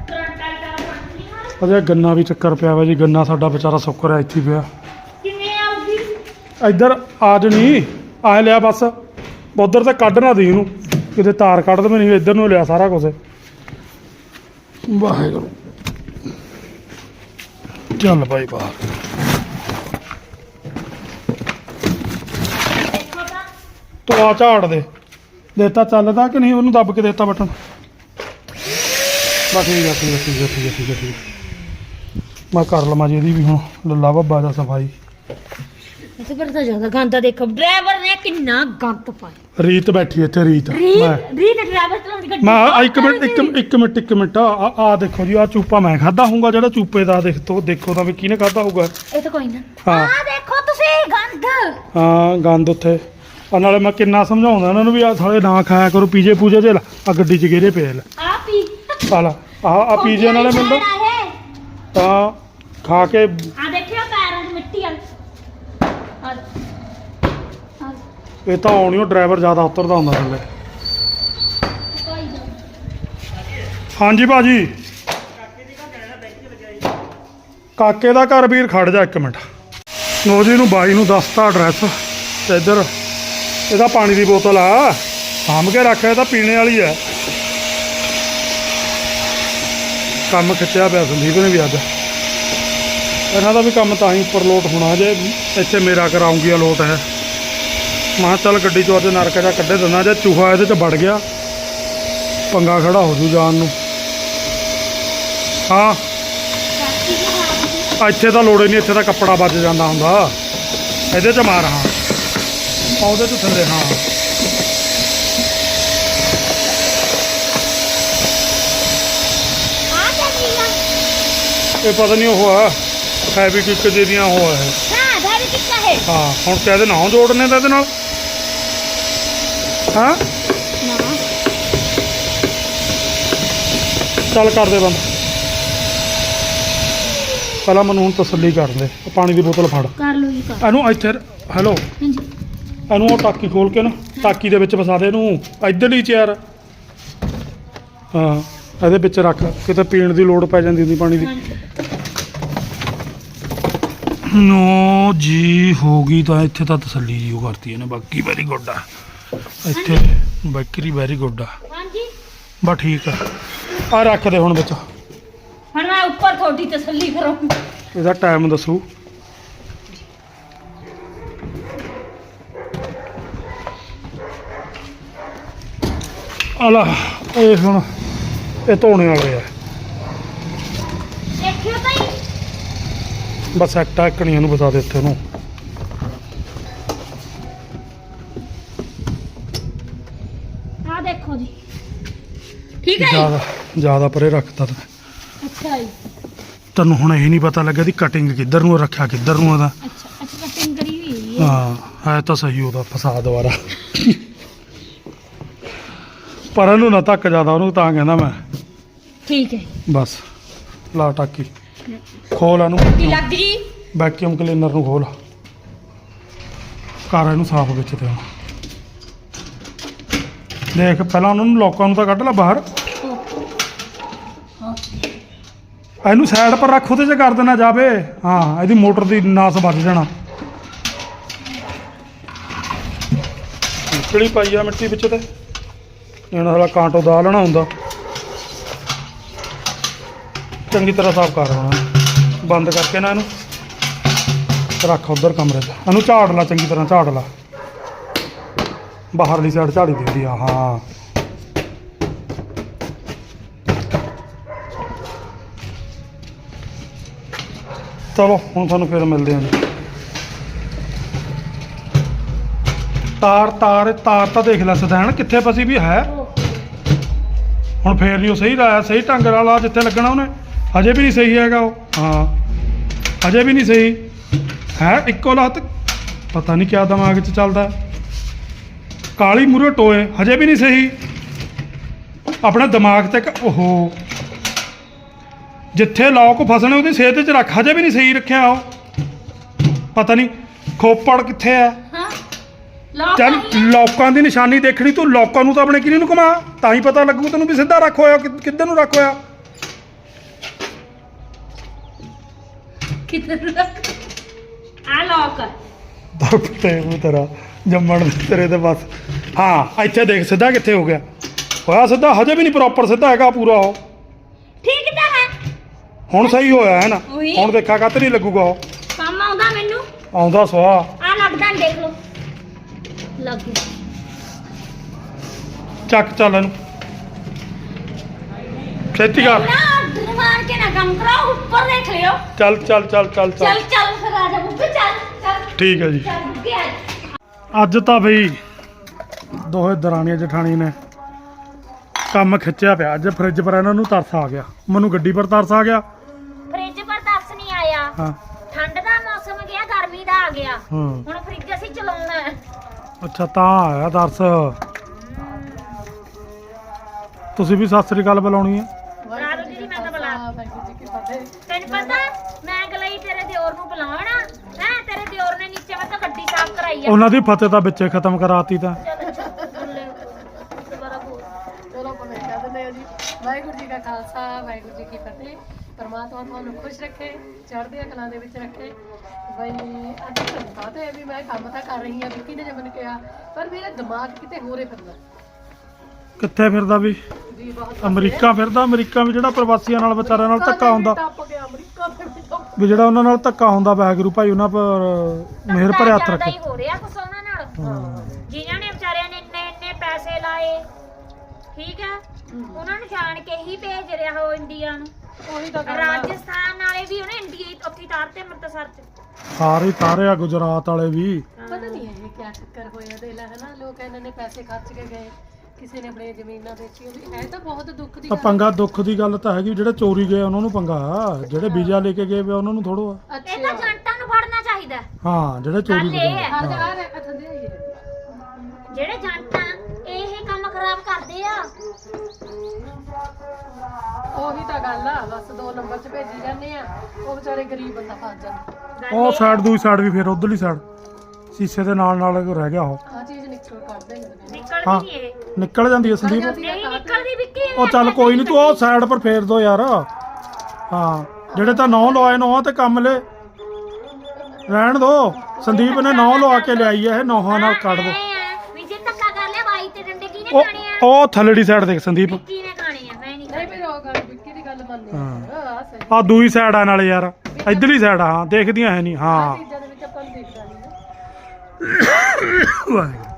[SPEAKER 2] ਕਰੰਟ ਵਾਲੀ ਤਰ੍ਹਾਂ ਬਣ ਨਹੀਂ ਮਾਰ
[SPEAKER 1] ਅਜੇ ਗੰਨਾ ਵੀ ਚੱਕਰ ਪਿਆ ਵਾ ਜੀ ਗੰਨਾ ਸਾਡਾ ਵਿਚਾਰਾ ਸੁੱਕ ਰਿਹਾ ਇੱਥੇ ਹੀ ਪਿਆ।
[SPEAKER 2] ਕਿਵੇਂ ਆਉਗੀ
[SPEAKER 1] ਇੱਧਰ ਆ ਜਣੀ ਆ ਲਿਆ ਬਸ। ਉਧਰ ਤੇ ਕੱਢ ਨਾ ਦੀ ਇਹਨੂੰ। ਕਿਤੇ ਤਾਰ ਕੱਢ ਦੇ ਨਹੀਂ ਇੱਧਰ ਨੂੰ ਲਿਆ ਸਾਰਾ ਕੁਝ ਵਾਹਿਗੁਰੂ। ਚੱਲ ਬਾਈ ਬਾਹਰ।
[SPEAKER 2] ਦੇਖੋ ਤਾਂ।
[SPEAKER 1] ਤੂੰ ਆ ਝਾੜ ਦੇ। ਦੇਤਾ ਚੱਲਦਾ ਕਿ ਨਹੀਂ? ਉਹਨੂੰ ਦੱਬ ਕੇ ਦੇਤਾ ਬਟਨ। ਬਸ ਠੀਕ ਹੈ ਠੀਕ ਹੈ ਠੀਕ ਹੈ। ਮੈਂ ਕਰ ਲਵਾਂ ਜੀ ਇਹਦੀ ਵੀ ਹੁਣ ਲੱਲਾ ਬੱਬਾ ਦਾ ਸਫ਼ਾਈ।
[SPEAKER 2] ਇੱਥੇ ਪਰ ਤਾਂ ਜ਼ਿਆਦਾ ਗੰਦਾ ਦੇਖੋ ਡਰਾਈਵਰ ਨੇ ਕਿੰਨਾ ਗੰਦ ਪਾਇਆ।
[SPEAKER 1] ਰੀਤ ਬੈਠੀ ਇੱਥੇ ਰੀਤ। ਮੈਂ
[SPEAKER 2] ਰੀਤ ਡਰਾਈਵਰ ਚਲਾਉਂਦੀ ਗੱਡੀ
[SPEAKER 1] ਮੈਂ ਆ ਇੱਕ ਮਿੰਟ ਇੱਕ ਇੱਕ ਮਿੰਟ ਇੱਕ ਮਿੰਟ। ਆ ਆ ਦੇਖੋ ਜੀ ਆ ਚੂਪਾ ਮੈਂ ਖਾਦਾ ਹੋਊਗਾ ਜਿਹੜਾ ਚੂਪੇ ਦਾ ਦੇਖ ਤੋ ਦੇਖੋ ਤਾਂ ਵੀ ਕਿਹਨੇ ਖਾਦਾ ਹੋਊਗਾ।
[SPEAKER 2] ਇਹ ਤਾਂ ਕੋਈ ਨਾ।
[SPEAKER 1] ਹਾਂ।
[SPEAKER 2] ਆ ਦੇਖੋ ਤੁਸੀਂ ਗੰਦ।
[SPEAKER 1] ਹਾਂ ਗੰਦ ਉੱਥੇ। ਆ ਨਾਲੇ ਮੈਂ ਕਿੰਨਾ ਸਮਝਾਉਂਦਾ ਇਹਨਾਂ ਨੂੰ ਵੀ ਆ ਸਾਲੇ ਨਾ ਖਾਇਆ ਕਰੋ ਪੀਜੇ ਪੂਜੇ ਦੇ ਆ ਗੱਡੀ 'ਚ ਗੇਰੇ ਪਏ ਲੈ।
[SPEAKER 2] ਆ ਪੀ
[SPEAKER 1] ਆ ਲਾ। ਆ ਆ ਪੀਜੇ ਨਾਲੇ ਮਿਲਦਾ ਤਾਂ ਖਾ ਕੇ
[SPEAKER 2] ਆ ਦੇਖਿਓ ਪੈਰਾਂ 'ਚ ਮਿੱਟੀ ਆ ਆ ਆ
[SPEAKER 1] ਇਹ ਤਾਂ ਆਉਣੀਓ ਡਰਾਈਵਰ ਜ਼ਿਆਦਾ ਉਤਰਦਾ ਹੁੰਦਾ ਥੱਲੇ।
[SPEAKER 2] ਕੋਈ ਨਾ
[SPEAKER 1] ਹਾਂਜੀ ਭਾਜੀ। ਕਾਕੇ ਦਾ ਘਰ ਵੀਰ ਖੜ ਜਾ ਇੱਕ ਮਿੰਟ। ਲੋ ਜੀ ਨੂੰ ਬਾਈ ਨੂੰ ਦੱਸਤਾ ਐਡਰੈਸ ਤੇ ਇੱਧਰ ਇਹਦਾ ਪਾਣੀ ਦੀ ਬੋਤਲ ਆ। ਸਾਂਭ ਕੇ ਰੱਖ ਇਹ ਤਾਂ ਪੀਣੇ ਵਾਲੀ ਆ। ਕੰਮ ਖਿੱਚਿਆ ਪਿਆ ਸੰਦੀਪ ਨੇ ਵੀ ਅੱਜ। ਇਹਨਾਂ ਦਾ ਵੀ ਕੰਮ ਤਾਂ ਹੀ ਉੱਪਰ ਲੋਟ ਹੋਣਾ ਜੇ, ਇੱਥੇ ਮੇਰਾ ਕਰਾਉਂਗੀ ਆ ਲੋਟ ਹੈ। ਮਾਂ ਚੱਲ ਗੱਡੀ ਚੋਂ ਅੱਜ ਨਰਕ ਜਾ ਕੱਢੇ ਦਿੰਦਾ ਜੇ, ਚੂਹਾ ਇਹਦੇ ਚ ਵੜ ਗਿਆ। ਪੰਗਾ ਖੜਾ ਹੋ ਜੂ ਜਾਣ ਨੂੰ। ਹਾਂ। ਇੱਥੇ ਤਾਂ ਲੋੜੇ ਨਹੀਂ, ਇੱਥੇ ਤਾਂ ਕੱਪੜਾ ਵੱਜ ਜਾਂਦਾ ਹੁੰਦਾ। ਇਹਦੇ ਚ ਮਾਰ ਹਾਂ ਉਹਦੇ ਚ ਥੱਲੇ, ਹਾਂ
[SPEAKER 2] ਆ ਚਾਚੀ ਆ
[SPEAKER 1] ਇਹ ਪਤਾ ਨਹੀਂ ਉਹ ਆ ਹੈਵੀ ਕਿੱਕ ਜਿਹਦੀਆਂ ਉਹ ਹੈ।
[SPEAKER 2] ਹਾਂ ਧਾਰੀ ਕਿੱਥਾ ਹੈ।
[SPEAKER 1] ਹਾਂ ਹੁਣ ਕਹਿੰਦੇ ਨਾ ਜੋੜਨੇ ਤਾਂ ਇਹਦੇ ਨਾਲ। ਹਾਂ?
[SPEAKER 2] ਨਾ
[SPEAKER 1] ਚੱਲ ਕਰ ਦੇ ਬੰਦ। ਪਹਿਲਾਂ ਮੈਨੂੰ ਹੁਣ ਤਸੱਲੀ ਕਰ ਦੇ ਉਹ ਪਾਣੀ ਦੀ ਬੋਤਲ ਫੜ।
[SPEAKER 2] ਕਰ ਲਓ ਜੀ ਕਰ
[SPEAKER 1] ਇਹਨੂੰ ਇੱਥੇ ਹੈਲੋ।
[SPEAKER 2] ਹਾਂਜੀ।
[SPEAKER 1] ਇਹਨੂੰ ਉਹ ਟਾਕੀ ਖੋਲ ਕੇ ਨਾ ਟਾਕੀ ਦੇ ਵਿੱਚ ਫਸਾ ਦੇ ਇਹਨੂੰ। ਇੱਧਰਲੀ ਚੇਅਰ ਹਾਂ ਇਹਦੇ ਵਿੱਚ ਰੱਖ ਕਿਤੇ ਪੀਣ ਦੀ ਲੋੜ ਪੈ ਜਾਂਦੀ ਹੁੰਦੀ ਪਾਣੀ ਦੀ।
[SPEAKER 2] ਹਾਂਜੀ।
[SPEAKER 1] ਨੋ ਜੀ ਹੋ ਗਈ ਤਾਂ ਇੱਥੇ ਤਾਂ ਤਸੱਲੀ ਜੀ ਉਹ ਕਰਤੀ ਇਹਨੇ ਬਾਕੀ ਵੈਰੀ ਗੁੱਡ ਆ। ਇੱਥੇ ਬੱਕਰੀ ਵੈਰੀ ਗੁੱਡ ਆ।
[SPEAKER 2] ਹਾਂਜੀ।
[SPEAKER 1] ਬਸ ਠੀਕ ਆ। ਆ ਰੱਖ ਦੇ ਹੁਣ ਵਿੱਚ।
[SPEAKER 2] ਹੁਣ ਮੈਂ ਉੱਪਰ ਤੁਹਾਡੀ ਤਸੱਲੀ ਕਰਾਂ
[SPEAKER 1] ਇਹਦਾ ਟਾਈਮ ਦੱਸੂ। ਆਲਾ ਇਹ ਹੁਣ ਇਹ ਧੋਣੇ ਵਾਲੇ ਆ
[SPEAKER 2] ਦੇਖਿਓ ਤਾਈ
[SPEAKER 1] ਬਸ ਐਕਟਾ ਕਣੀਆਂ ਨੂੰ ਬਤਾ ਦੇ ਇੱਥੇ ਨੂੰ
[SPEAKER 2] ਆ ਦੇਖੋ ਜੀ। ਠੀਕ ਹੈ
[SPEAKER 1] ਜ਼ਿਆਦਾ ਜ਼ਿਆਦਾ ਪਰੇ ਰੱਖਤਾ ਤੈਂ।
[SPEAKER 2] ਅੱਛਾ ਜੀ।
[SPEAKER 1] ਤੈਨੂੰ ਹੁਣ ਇਹ ਨਹੀਂ ਪਤਾ ਲੱਗਿਆ ਦੀ ਕਟਿੰਗ ਕਿੱਧਰ ਨੂੰ ਆ, ਰੱਖਿਆ ਕਿੱਧਰ ਨੂੰ ਉਹਦਾ।
[SPEAKER 2] ਅੱਛਾ ਅੱਛਾ ਕਟਿੰਗ ਕਰੀ ਹੋਈ ਹੈ
[SPEAKER 1] ਹਾਂ ਹੈ ਤਾਂ ਸਹੀ ਉਹਦਾ ਫਸਾ ਦੁਬਾਰਾ। ਪਰ ਇਹਨੂੰ ਨਾ ਧੱਕ ਜ਼ਿਆਦਾ ਉਹਨੂੰ ਤਾਂ ਕਹਿੰਦਾ ਮੈਂ।
[SPEAKER 2] ਠੀਕ ਹੈ
[SPEAKER 1] ਬਸ ਲਾ ਟਾਕੀ। ਖੋਲ ਇਹਨੂੰ।
[SPEAKER 2] ਕੀ ਲੱਗ ਜੀ
[SPEAKER 1] ਵੈਕਿਊਮ ਕਲੀਨਰ ਨੂੰ ਖੋਲ। ਕਰ ਇਹਨੂੰ ਸਾਫ਼ ਵਿੱਚ ਤੇ ਦੇਖ ਪਹਿਲਾਂ ਉਹਨਾਂ ਨੂੰ ਲੋਕਾਂ ਨੂੰ ਤਾਂ ਕੱਢ ਲੈ ਬਾਹਰ। ਇਹਨੂੰ ਸਾਈਡ ਪਰ ਰੱਖ ਉਹਦੇ 'ਚ ਕਰ ਦੇਣਾ ਜਾਵੇ। ਹਾਂ ਇਹਦੀ ਮੋਟਰ ਦੀ ਨਾਸ ਵੱਜ ਜਾਣਾ। ਨਿਕਲੀ ਪਾਈ ਆ ਮਿੱਟੀ ਵਿੱਚ ਤੇ। ਇਹਨਾਂ ਵਾਲਾ ਕਾਂਟੋ ਦਾ ਲੈਣਾ ਹੁੰਦਾ। ਚੰਗੀ ਤਰ੍ਹਾਂ ਸਾਫ਼ ਕਰ ਲੈਣਾ ਬੰਦ ਕਰਕੇ ਨਾ ਇਹਨੂੰ। ਰੱਖ ਉਧਰ ਕਮਰੇ 'ਚ। ਇਹਨੂੰ ਝਾੜ ਲਾ, ਚੰਗੀ ਤਰ੍ਹਾਂ ਝਾੜ ਲਾ। ਬਾਹਰਲੀ ਸਾਈਡ ਝਾੜੀ ਦਿੰਦੀ ਆ, ਹਾਂ। ਚਲੋ, ਹੁਣ ਤੁਹਾਨੂੰ ਫਿਰ ਮਿਲਦੇ ਹਾਂ ਜੀ। ਤਾਰ ਤਾਰ ਤਾਰ ਤਾਂ ਦੇਖ ਲੈ ਸਦੈਣ ਕਿੱਥੇ ਫਸੀ ਵੀ ਹੈ। ਹੁਣ ਫੇਰ ਨਹੀਂ ਉਹ ਸਹੀ ਲਾਇਆ, ਸਹੀ ਢੰਗ ਨਾਲ ਲਾ ਜਿੱਥੇ ਲੱਗਣਾ ਉਹਨੇ। ਹਜੇ ਵੀ ਨਹੀਂ ਸਹੀ ਹੈਗਾ ਉਹ। ਹਾਂ। ਹਜੇ ਵੀ ਨਹੀਂ ਸਹੀ। ਹੈ ਇੱਕੋ ਲੱਤ? ਪਤਾ ਨਹੀਂ ਕਿਆ ਦਿਮਾਗ 'ਚ ਚੱਲਦਾ। ਕਾਲੀ ਮੂਰੇ ਟੋਏ। ਹਜੇ ਵੀ ਨਹੀਂ ਸਹੀ। ਆਪਣਾ ਦਿਮਾਗ ਤੇ ਓਹੋ। ਜਿੱਥੇ ਲੋਕ ਫਸਣੇ ਉਹਦੀ ਸਿਹਤ 'ਚ ਰੱਖ। ਹਜੇ ਵੀ ਨਹੀਂ ਸਹੀ ਰੱਖਿਆ ਉਹ। ਪਤਾ ਨਹੀਂ ਖੋਪੜ ਕਿੱਥੇ ਹੈ। ਚੱਲ ਲੋਕਾਂ ਦੀ ਨਿਸ਼ਾਨੀ ਦੇਖਣੀ। ਤੂੰ ਲੋਕਾਂ ਨੂੰ ਤਾਂ ਆਪਣੇ ਕਿਹਨੂੰ ਨੂੰ ਘੁਮਾ? ਤਾਂ ਹੀ ਪਤਾ ਲੱਗੂ ਤੈਨੂੰ ਵੀ ਸਿੱਧਾ ਰੱਖ ਹੋਇਆ ਕਿੱਧਰ ਨੂੰ ਰੱਖ ਹੋਇਆ।
[SPEAKER 2] ਕਿੱਧਰ ਰੱਖ? ਆ। ਲੋਕ
[SPEAKER 1] ਦਰਪ ਤੇ ਉਹ ਤੇਰਾ ਜੰਮਣ ਦੇ ਤੇਰੇ ਤੇ ਬਸ। ਹਾਂ ਇੱਥੇ ਦੇਖ ਸਿੱਧਾ ਕਿੱਥੇ ਹੋ ਗਿਆ? ਹੋਇਆ ਸਿੱਧਾ ਹਜੇ ਵੀ ਨਹੀਂ ਪ੍ਰੋਪਰ ਸਿੱਧਾ ਹੈਗਾ ਪੂਰਾ ਉਹ।
[SPEAKER 2] ਠੀਕ ਤਾਂ ਹੈ।
[SPEAKER 1] ਹੁਣ ਸਹੀ ਹੋਇਆ ਹੈ ਨਾ?
[SPEAKER 2] ਉਹੀ।
[SPEAKER 1] ਹੁਣ ਦੇਖਾ ਕੱਤ ਨਹੀਂ ਲੱਗੂਗਾ ਉਹ।
[SPEAKER 2] ਕੰਮ ਆਉਂਦਾ ਮੈਨੂੰ?
[SPEAKER 1] ਆਉਂਦਾ ਸਵਾ।
[SPEAKER 2] ਆ ਲੱਗਦਾ ਨੀ, ਦੇਖ ਲਓ। ਲੱਗ
[SPEAKER 1] ਚੱਕ ਚੱਲ ਇਹਨੂੰ। ਛੇਤੀ ਕਰ
[SPEAKER 2] ਨਾ ਕਰਾਓ ਉੱਪਰ ਦੇਖ ਲਿਓ।
[SPEAKER 1] ਚੱਲ ਚੱਲ ਚੱਲ ਚੱਲ
[SPEAKER 2] ਚੱਲ।
[SPEAKER 1] ਚੱਲ
[SPEAKER 2] ਚੱਲ ਫਿਰ ਆ ਜਾ ਬੁੱਬੇ ਚੱਲ ਚੱਲ।
[SPEAKER 1] ਠੀਕ ਹੈ ਜੀ।
[SPEAKER 2] ਚੱਲ ਬੁੱਬੇ ਆ ਜਾ।
[SPEAKER 1] ਅੱਜ ਤਾਂ ਬਈ ਦੋਹੇ ਦਰਾਣੀਆਂ ਜਠਾਣੀ ਨੇ ਕੰਮ ਖਿੱਚਿਆ ਪਿਆ। ਅੱਜ ਫ੍ਰਿਜ ਪਰ ਇਹਨਾਂ ਨੂੰ ਤਰਸ ਆ ਗਿਆ। ਮੈਨੂੰ ਗੱਡੀ ਪਰ ਤਰਸ ਆ ਗਿਆ।
[SPEAKER 2] ਫ੍ਰਿਜ ਪਰ ਤਰਸ ਨਹੀਂ ਆਇਆ।
[SPEAKER 1] ਹਾਂ।
[SPEAKER 2] ਠੰਡ ਦਾ ਮੌਸਮ ਗਿਆ ਗਰਮੀ ਦਾ ਆ ਗਿਆ।
[SPEAKER 1] ਹਾਂ।
[SPEAKER 2] ਹੁਣ ਫ੍ਰਿਜ ਅਸੀਂ ਚਲਾਉਣਾ ਹੈ।
[SPEAKER 1] ਅੱਛਾ ਤਾਂ ਆਇਆ ਤਰਸ। ਤੁਸੀਂ ਵੀ ਸਤਿ ਸ੍ਰੀ ਅਕਾਲ ਬੁਲਾਉਣੀ ਹੈ
[SPEAKER 2] ਬੁਲਾ ਦਿਓ ਦੀਦੀ ਮੈਂ ਤਾਂ ਬੁਲਾ ਤੈਨੂੰ ਪਤਾ? ਮੈਂ ਗਲਈ ਤੇਰੇ ਦਿਓਰ ਨੂੰ ਬੁਲਾਉਣਾ। ਹੈ ਤੇਰੇ ਦਿਓਰ ਨੇ ਨੀਚੇ ਮੈਂ ਤਾਂ ਗੱਡੀ ਸਾਫ਼ ਕਰਾਈ ਆ।
[SPEAKER 1] ਉਹਨਾਂ ਦੀ ਫਤਿਹ ਤਾਂ ਵਿੱਚੇ ਖਤਮ ਕਰਾਤੀ ਤਾਂ।
[SPEAKER 2] ਚੱਲ ਦੁਬਾਰਾ ਬੋਲ।
[SPEAKER 3] ਚਲੋ ਜੀ ਵਾਹਿਗੁਰੂ ਜੀ ਕਾ ਖਾਲਸਾ ਵਾਹਿਗੁਰੂ ਜੀ ਕੀ ਫਤਿਹ। ਪਰਮਾਤਮਾ ਤੁਹਾਨੂੰ ਖੁਸ਼ ਰੱਖੇ ਚੜ੍ਹਦੀਆਂ ਕਲਾਂ ਦੇ ਵਿੱਚ ਰੱਖੇ। ਬਈ ਅੱਜ ਧੰਦਾ ਤੇ ਵੀ ਮੈਂ ਕੰਮ ਤਾਂ ਕਰ ਰਹੀ ਹਾਂ ਵਿੱਕੀ ਨੇ ਜੇ ਮੈਨੂੰ ਕਿਹਾ ਪਰ ਮੇਰਾ ਦਿਮਾਗ ਕਿਤੇ ਹੋਰੇ ਫਿਰਦਾ।
[SPEAKER 1] ਕਿੱਥੇ ਫਿਰਦਾ ਵੀ?
[SPEAKER 3] ਜੀ ਬਹੁਤ
[SPEAKER 1] ਅਮਰੀਕਾ ਫਿਰਦਾ ਅਮਰੀਕਾ ਵੀ ਜਿਹੜਾ ਪ੍ਰਵਾਸੀਆਂ ਨਾਲ ਵਿਚਾਰਿਆਂ ਨਾਲ ਧੱਕਾ ਹੁੰਦਾ।
[SPEAKER 3] ਟੱਪ ਗਿਆ ਅਮਰੀਕਾ ਦੇ ਵਿੱਚੋਂ
[SPEAKER 1] ਵੀ ਜਿਹੜਾ ਉਹਨਾਂ ਨਾਲ ਧੱਕਾ ਹੁੰਦਾ ਵਾਹਿਗੁਰੂ ਭਾਈ ਉਹਨਾਂ ਪਰ ਮਿਹਰ ਭਰੇ ਹੱਥ
[SPEAKER 2] ਜ਼ਿਆਦਾ
[SPEAKER 1] ਰੱਖੇ
[SPEAKER 2] ਹੀ ਹੋ ਰਿਹਾ ਕੁਛ ਉਹਨਾਂ ਨਾਲ।
[SPEAKER 1] ਹਾਂ।
[SPEAKER 2] ਜਿਨ੍ਹਾਂ ਨੇ ਵਿਚਾਰਿਆਂ ਨੇ ਇੰਨੇ ਇੰਨੇ ਪੈਸੇ ਲਾਏ ਠੀਕ ਹੈ? ਉਹਨਾਂ ਨੂੰ ਜਾਣ ਕੇ ਹੀ ਭੇਜ ਰਿਹਾ ਉਹ ਇੰਡੀਆ ਨੂੰ।
[SPEAKER 3] ਉਹੀ ਤਾਂ ਗੱਲ ਆ।
[SPEAKER 2] ਰਾਜਸਥਾਨ ਵਾਲੇ ਵੀ ਉਹਨੇ ਇੰਡੀਆ ਹੀ ਉੱਥੇ ਤਾਰਤੇ ਅੰਮ੍ਰਿਤਸਰ ਚ।
[SPEAKER 1] ਸਾਰੇ ਤਾਰੇ ਆ ਗੁਜਰਾਤ ਵਾਲੇ ਵੀ।
[SPEAKER 3] ਪਤਾ ਨਹੀਂ ਇਹ ਕੀ ਚੱਕਰ ਹੋਇਆ ਦੇ ਲੈ ਹਨਾ ਲੋਕ ਇਹਨਾਂ ਨੇ ਪੈਸੇ ਖਰਚ ਕੇ ਗਏ। ਕਿਸੇ ਨੇ ਆਪਣੀਆਂ ਜ਼ਮੀਨਾਂ ਵੇਚੀਆਂ ਵੀ ਇਹ ਤਾਂ ਬਹੁਤ ਦੁੱਖ ਦੀ
[SPEAKER 1] ਤਾਂ
[SPEAKER 3] ਗੱਲ
[SPEAKER 1] ਪੰਗਾ ਦੁੱਖ ਦੀ ਗੱਲ ਤਾਂ ਹੈਗੀ ਜਿਹੜੇ ਚੋਰੀ ਗਏ ਉਹਨਾਂ ਨੂੰ ਪੰਗਾ ਜਿਹੜੇ ਵੀਜ਼ਾ ਲੈ ਕੇ ਗਏ ਵੇ ਉਹਨਾਂ ਨੂੰ ਥੋੜੋ ਆ
[SPEAKER 3] ਆ।
[SPEAKER 2] ਇਹ ਤਾਂ
[SPEAKER 3] ਅੱਛਾ
[SPEAKER 2] ਜਨਤਾ ਨੂੰ ਫੜਨਾ ਚਾਹੀਦਾ। ਹੈ।
[SPEAKER 1] ਹਾਂ ਜਿਹੜੇ ਚੋਰੀ
[SPEAKER 2] ਗੱਲ ਇਹ
[SPEAKER 1] ਗਏ
[SPEAKER 2] ਹੈ।
[SPEAKER 3] ਹਰ ਆਈ
[SPEAKER 2] ਜਿਹੜੇ ਜਨਤਾ ਇਹ ਕੰਮ ਖਰਾਬ ਕਰਦੇ ਆ।
[SPEAKER 3] ਉਹ ਬਸ ਦੋ ਨੰਬਰ 'ਚ ਭੇਜੀ ਜਾਂਦੇ ਆ। ਉਹ ਵਿਚਾਰੇ ਗਰੀਬ ਬੰਦਾ ਫਸ ਜਾਂਦਾ।
[SPEAKER 1] ਉਹ ਸਾਈਡ ਦੂਈ ਸਾਈਡ ਵੀ ਫਿਰ ਉਧਰਲੀ ਸਾਈਡ। ਸ਼ੀਸ਼ੇ ਦੇ ਨਾਲ ਨਾਲ ਰਹਿ ਗਿਆ ਉਹ।
[SPEAKER 3] ਆ ਚੀਜ਼ ਨਿਕਲ ਕੱਢਦੇ ਨੇ।
[SPEAKER 2] ਨਿਕਲਦੀ
[SPEAKER 1] ਹਾਂ।
[SPEAKER 2] ਨਹੀਂ ਇਹ।
[SPEAKER 1] ਨਿਕਲ ਜਾਂਦੀ ਹੈ ਸੰਦੀਪ।
[SPEAKER 2] ਨਹੀਂ ਨਿਕਲਦੀ ਵਿੱਕੀ
[SPEAKER 1] ਉਹ ਚੱਲ ਕੋਈ ਨਹੀਂ ਤੂੰ ਉਹ ਸਾਈਡ ਪਰ ਫੇਰ ਦੋ ਯਾਰ। ਹਾਂ ਜਿਹੜੇ ਤਾਂ ਨੌ ਲਵਾਏ ਨੌ ਤੇ ਕੰਮ ਲੈ। ਰਹਿਣ ਦੋ ਸੰਦੀਪ ਨੇ ਨੌ ਲਵਾ ਕੇ ਲਿਆਈ ਹੈ ਇਹ ਨੌਹਾਂ ਨਾਲ ਕੱਢ ਦੋ।
[SPEAKER 2] ਐਂ ਆ, ਵੀ ਜੇ ਧੱਕਾ ਕਰ ਲਿਆ ਬਾਈ ਤੇ ਡੰਡੇ ਕਿਹਨੇ
[SPEAKER 1] ਉਹ
[SPEAKER 2] ਖਾਣੇ ਆ?
[SPEAKER 1] ਉਹ ਥੱਲੜੀ ਸਾਈਡ ਦੇਖ ਸੰਦੀਪ।
[SPEAKER 2] ਵਿੱਕੀ ਨੇ ਖਾਣੇ ਆ ਮੈਂ ਨਹੀਂ
[SPEAKER 3] ਨਹੀਂ ਫਿਰ ਉਹ ਗੱਲ ਵਿੱਕੀ ਦੀ ਗੱਲ ਮੰਨਦੇ
[SPEAKER 1] ਹਾਂ।
[SPEAKER 3] ਆ ਸਹੀ।
[SPEAKER 1] ਆ ਦੂਈ ਸਾਈਡ ਆ ਨਾਲੇ ਯਾਰ ਇਧਰਲੀ ਸਾਈਡ ਆ ਹਾਂ ਦੇਖਦੀਆਂ ਹੈ ਨਹੀਂ ਹਾਂ।
[SPEAKER 3] ਚੀਜ਼ਾਂ ਦੇ ਵਿੱਚ ਆਪਾਂ ਨੂੰ ਦਿਖਦਾ ਨਹੀਂ।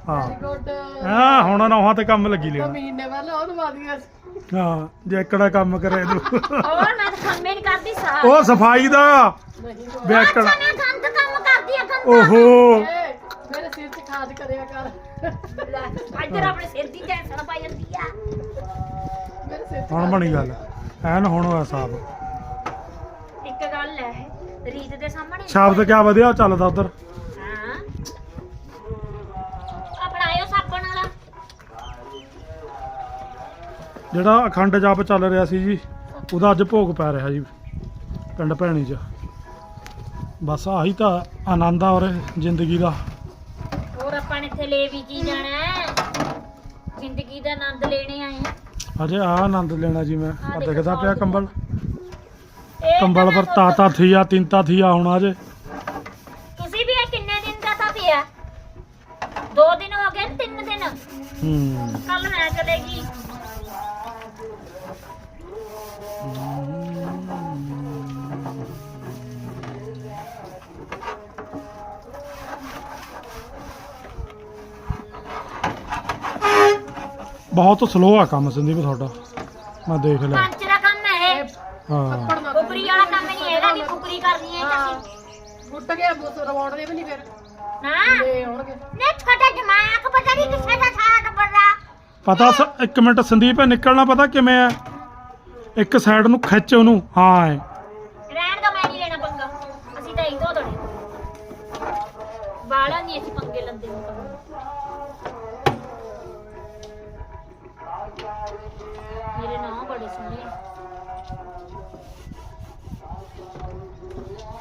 [SPEAKER 1] ਹਾਂ।
[SPEAKER 3] ਗੁੱਡ
[SPEAKER 1] ਹਾਂ ਹੁਣ ਨੌਹਾਂ ਤੇ ਕੰਮ ਲੱਗੀ ਲਿਆ।
[SPEAKER 3] ਮਹੀਨੇ ਪਹਿਲਾਂ ਉਹਨੂੰ ਮਾਦੀਆਂ
[SPEAKER 1] ਹਾਂ ਜੇ ਇਕੜਾ ਕੰਮ ਕਰੇ ਤੂੰ
[SPEAKER 2] ਹੋਰ ਮੈਂ ਤਾਂ ਕੰਮੇ ਨਹੀਂ ਕਰਦੀ ਸਾਹ।
[SPEAKER 1] ਉਹ ਸਫ਼ਾਈ ਦਾ।
[SPEAKER 2] ਅੱਛਾ ਮੈਂ ਗੰਦ ਕੰਮ ਕਰਦੀ ਆ ਗੰਦ
[SPEAKER 1] ਓਹੋ।
[SPEAKER 3] ਏ ਮੇਰੇ ਸਿਰ 'ਚ ਖਾਜ ਕਰਿਆ ਕਰ।
[SPEAKER 2] ਲੈ, ਇੱਧਰ ਆਪਣੇ ਸਿਰ ਦੀ ਟੈਨਸ਼ਨ ਪਾਈ ਜਾਂਦੀ ਆ।
[SPEAKER 3] ਮੇਰੇ ਸਿਰ 'ਚ
[SPEAKER 1] ਹੁਣ ਬਣੀ ਗੱਲ। ਐਨ ਹੁਣ ਹੋਇਆ ਸਾਬ।
[SPEAKER 2] ਇੱਕ ਗੱਲ ਹੈ ਰੀਤ ਦੇ ਸਾਹਮਣੇ
[SPEAKER 1] ਸ਼ਬਦ ਕਿਆ ਵਧਿਆ? ਚੱਲਦਾ ਉਧਰ। ਜਿਹੜਾ ਅਖੰਡ ਜਾਪ ਚੱਲ ਰਿਹਾ ਸੀ ਜੀ ਉਹਦਾ ਅੱਜ ਭੋਗ ਪੈ ਰਿਹਾ ਜੀ ਪਿੰਡ ਭੈਣੀ 'ਚ। ਬਸ ਆਹੀ ਤਾਂ ਆਨੰਦ ਆ ਔਰ ਜ਼ਿੰਦਗੀ ਦਾ।
[SPEAKER 2] ਹੋਰ ਆਪਾਂ ਨੇ ਇੱਥੇ ਲੈ ਵੀ ਕੀ ਜਾਣਾ ਹੈ। ਜ਼ਿੰਦਗੀ ਦਾ ਆਨੰਦ ਲੈਣੇ ਆਏ ਆ
[SPEAKER 1] ਅਜੇ ਆ ਆਨੰਦ ਲੈਣਾ ਜੀ ਮੈਂ। ਆ ਦਿਖਦਾ ਪਿਆ ਕੰਬਲ।
[SPEAKER 2] ਇਹ
[SPEAKER 1] ਕੰਬਲ
[SPEAKER 2] ਤਾਂ
[SPEAKER 1] ਪਰ
[SPEAKER 2] ਮੈਂ
[SPEAKER 1] ਤਾਤਾ ਥੀਆ ਤਿੰਤਾ ਥੀਆ ਹੁਣ ਅਜੇ।
[SPEAKER 2] ਤੁਸੀਂ ਵੀ ਇਹ ਕਿੰਨੇ ਦਿਨ ਦਾ ਤਾਂ ਪਿਆ? ਦੋ ਦਿਨ ਹੋ ਗਏ ਨੇ, ਤਿੰਨ ਦਿਨ।
[SPEAKER 1] ਹੂੰ।
[SPEAKER 2] ਕੱਲ ਮੈਂ ਚਲੇਗੀ
[SPEAKER 1] ਬਹੁਤ ਸਲੋ ਆ ਕੰਮ ਸੰਦੀਪ ਤੁਹਾਡਾ। ਮੈਂ ਦੇਖ ਲਿਆ।
[SPEAKER 2] ਪੰਚ ਦਾ ਕੰਮ ਹੈ ਇਹ।
[SPEAKER 1] ਹਾਂ।
[SPEAKER 3] ਨਾ
[SPEAKER 2] ਕੁਕਰੀ ਵਾਲਾ ਕੰਮ ਨਹੀਂ ਹੈਗਾ ਕਿ ਕੁਕਰੀ ਕਰਨੀ ਹੈ ਤੁਸੀਂ
[SPEAKER 3] ਫੁੱਟ ਗਿਆ ਬੁੱਤ ਰਵਾਉਣ ਦੇ ਵੀ ਨਹੀਂ ਫਿਰ।
[SPEAKER 2] ਨਾ
[SPEAKER 3] ਤੇ ਹੋਣਗੇ
[SPEAKER 2] ਨੇ ਛੋਟਾ ਦਿਮਾਗ ਪਤਾ ਨਹੀਂ ਕਿਸੇ ਦਾ ਸਾਰਾ ਟੱਬਰਾ
[SPEAKER 1] ਪਤਾ ਸ- ਇੱਕ ਮਿੰਟ ਸੰਦੀਪ ਇਹ ਨਿਕਲਣਾ ਪਤਾ ਕਿਵੇਂ ਆ? ਇੱਕ ਸਾਈਡ ਨੂੰ ਖਿੱਚ ਉਹਨੂੰ। ਹਾਂ ਐ।
[SPEAKER 2] ਰਹਿਣ ਦਾ ਮੈਂ ਨਹੀਂ ਲੈਣਾ ਪੰਗਾ। ਅਸੀਂ ਤਾਂ ਇਦੋਂ ਦੜੇ ਬਾਲਾ ਨਹੀਂ ਅਸੀਂ ਪੰਗੇ ਲੰਦੇ।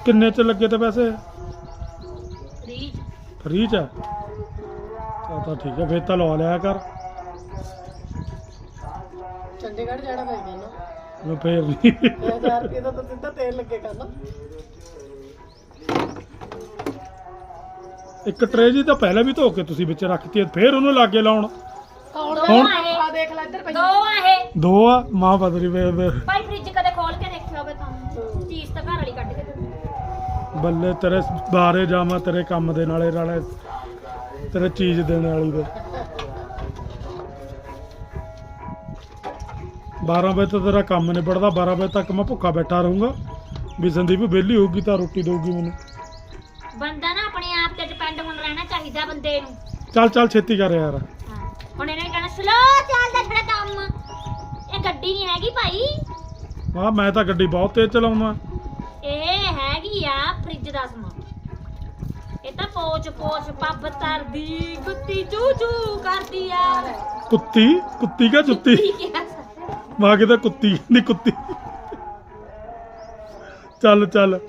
[SPEAKER 1] ਕਿੰਨੇ ਚ ਲੱਗੇ ਤੇ ਪੈਸੇ? ਫ੍ਰੀ ਚ। ਆ ਤਾਂ ਤਾਂ ਠੀਕ ਹੈ ਫੇਰ ਤਾਂ ਲਵਾ ਲਿਆ ਕਰ।
[SPEAKER 3] ਚੰਡੀਗੜ੍ਹ ਜਾਣਾ ਪਏਗਾ ਨਾ।
[SPEAKER 1] ਮੈਂ ਫੇਰ ਨਹੀਂ
[SPEAKER 3] 1000 ਰੁਪਏ ਦਾ ਤਾਂ ਸਿੱਧਾ ਤੇਲ ਲੱਗੇਗਾ ਨਾ।
[SPEAKER 1] ਇੱਕ ਟਰੇ ਜੀ ਤਾਂ ਪਹਿਲਾਂ ਵੀ ਧੋ ਕੇ ਤੁਸੀਂ ਵਿੱਚ ਰੱਖਤੀ ਹੈ, ਫੇਰ ਉਹਨੂੰ ਲਾਗੇ ਲਾਉਣ।
[SPEAKER 3] ਹੁਣ
[SPEAKER 2] ਹੁਣ-
[SPEAKER 3] ਆ ਦੇਖ ਲੈ ਇੱਧਰ ਪਈ।
[SPEAKER 2] ਦੋ ਆ ਇਹ।
[SPEAKER 1] ਦੋ ਆ ਮਾਂ ਬਦਰੀ ਵੇ ਵੇ-
[SPEAKER 2] ਭਾਈ
[SPEAKER 1] ਬੱਲੇ ਤੇਰੇ ਬਾਰੇ ਜਾਵਾਂ ਤੇਰੇ ਕੰਮ ਦੇ ਨਾਲੇ ਨਾਲੇ ਤੇਰੇ ਚੀਜ਼ ਦੇਣ ਵਾਲੀ ਦੇ। 12 ਵਜੇ ਤੱਕ ਤੇਰਾ ਕੰਮ ਨਿਬੜਦਾ 12 ਵਜੇ ਤੱਕ ਮੈਂ ਭੁੱਖਾ ਬੈਠਾ ਰਹੂੰਗਾ। ਵੀ ਸੰਦੀਪ ਵਿਹਲੀ ਹੋਊਗੀ ਤਾਂ ਰੋਟੀ ਦੇਊਗੀ ਮੈਨੂੰ।
[SPEAKER 2] ਬੰਦਾ ਨਾ ਆਪਣੇ ਆਪ ਤੇ ਡਿਪੈਂਡ ਹੁਣ ਰਹਿਣਾ ਚਾਹੀਦਾ ਬੰਦੇ ਨੂੰ।
[SPEAKER 1] ਚੱਲ ਚੱਲ ਛੇਤੀ ਕਰ ਯਾਰ।
[SPEAKER 2] ਹਾਂ। ਹੁਣ ਇਹਨੇ ਕਹਿਣਾ ਸਲੋ ਚੱਲਦਾ ਤੇਰਾ ਕੰਮ। ਇਹ ਗੱਡੀ ਨਹੀਂ ਹੈਗੀ ਭਾਈ।
[SPEAKER 1] ਆ ਮੈਂ ਤਾਂ ਗੱਡੀ ਬਹੁਤ ਤੇਜ਼ ਚਲਾਉਂਦਾ।
[SPEAKER 2] ਇਹ ਹੈਗੀ ਆ? ਫ੍ਰਿਜ ਦਾ ਸਮਾਨ। ਇਹ ਤਾਂ ਪੋਚ ਪੋਚ ਪੱਬ ਤਰਦੀ ਕੁੱਤੀ ਚੂ ਚੂ ਕਰਦੀ ਆ।
[SPEAKER 1] ਕੁੱਤੀ? ਕੁੱਤੀ ਕਾ ਜੁੱਤੀ
[SPEAKER 2] ਠੀਕ
[SPEAKER 1] ਮਾਂ ਕਿਤੇ ਕੁੱਤੀ ਨਹੀਂ ਕੁੱਤੀ। ਚੱਲ ਚੱਲ।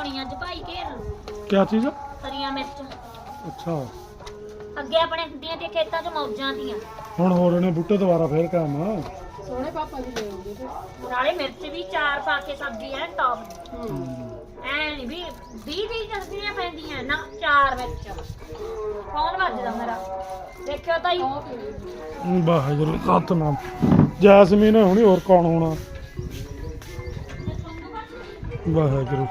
[SPEAKER 2] ਹੋਣੀ ਅੱਜ ਭਾਈ ਘੇਰ ਲਓ।
[SPEAKER 1] ਕਿਆ ਚੀਜ਼ ਆ?
[SPEAKER 2] ਹਰੀਆਂ ਮਿਰਚ।
[SPEAKER 1] ਅੱਛਾ।
[SPEAKER 2] ਅੱਗੇ ਆਪਣੇ ਹੁੰਦੀਆਂ ਤੇ ਖੇਤਾਂ 'ਚ ਮੌਜਾਂ ਦੀਆਂ।
[SPEAKER 1] ਹੁਣ ਹੋ ਰਹੇ ਨੇ ਬੂਟੇ ਦੁਬਾਰਾ ਫੇਰ ਕੰਮ
[SPEAKER 3] ਸੋਹਣੇ ਪਾਪਾ ਦੀ ਲੈ ਆਉਂਦੇ ਤੇ।
[SPEAKER 2] ਨਾਲੇ ਮਿਰਚ ਵੀ ਚਾਰ ਪਾ ਕੇ ਸਬਜ਼ੀ ਐ ਟੌਪ
[SPEAKER 3] ਹੂੰ।
[SPEAKER 2] ਐ ਨੀ ਵੀ 20 ਦੀ ਜਸਦੀਆਂ ਪੈਂਦੀਆਂ ਨਾ ਚਾਰ ਮਿਰਚ। ਕੌਣ ਵੱਜਦਾ ਮੇਰਾ? ਦੇਖਿਓ ਤਾਂ ਹੀ।
[SPEAKER 3] ਉਹ ਪੀਣੀ
[SPEAKER 1] ਵਾਹਿਗੁਰੂ ਸਤਨਾਮ ਜੈਸਮੀਨ ਹੁਣੀ ਹੋਰ ਕੌਣ ਹੋਣਾ? ਵਾਹਿਗੁਰੂ।